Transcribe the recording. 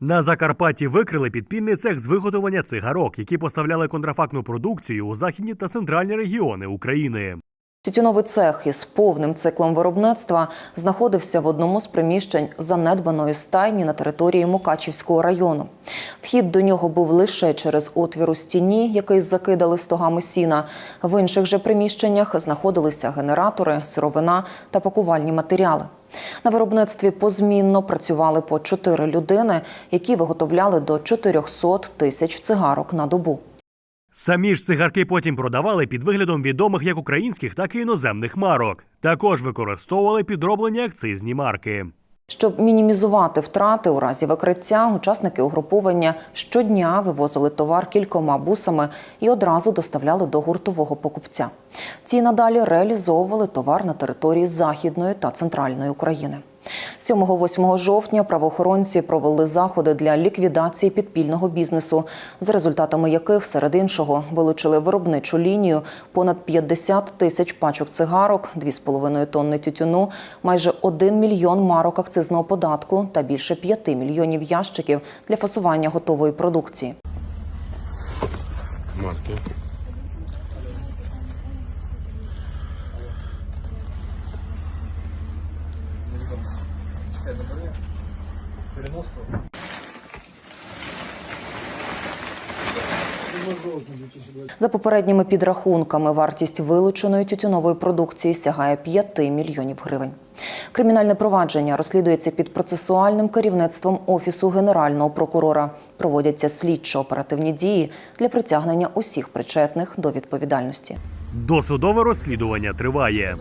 На Закарпатті викрили підпільний цех з виготовлення цигарок, які поставляли контрафактну продукцію у західні та центральні регіони України. Тютюновий цех із повним циклом виробництва знаходився в одному з приміщень занедбаної стайні на території Мукачівського району. Вхід до нього був лише через отвір у стіні, який закидали стогами сіна. В інших же приміщеннях знаходилися генератори, сировина та пакувальні матеріали. На виробництві позмінно працювали по чотири людини, які виготовляли до 400 тисяч цигарок на добу. Самі ж цигарки потім продавали під виглядом відомих як українських, так і іноземних марок. Також використовували підроблені акцизні марки. Щоб мінімізувати втрати у разі викриття, учасники угруповання щодня вивозили товар кількома бусами і одразу доставляли до гуртового покупця. Ті надалі реалізовували товар на території Західної та Центральної України. 7-8 жовтня правоохоронці провели заходи для ліквідації підпільного бізнесу, з результатами яких серед іншого вилучили виробничу лінію, понад 50 тисяч пачок цигарок, 2,5 тонни тютюну, майже 1 мільйон марок акцизного податку та більше 5 мільйонів ящиків для фасування готової продукції. марки. За попередніми підрахунками, вартість вилученої тютюнової продукції сягає 5 мільйонів гривень. Кримінальне провадження розслідується під процесуальним керівництвом Офісу Генерального прокурора. Проводяться слідчо-оперативні дії для притягнення усіх причетних до відповідальності. Досудове розслідування триває.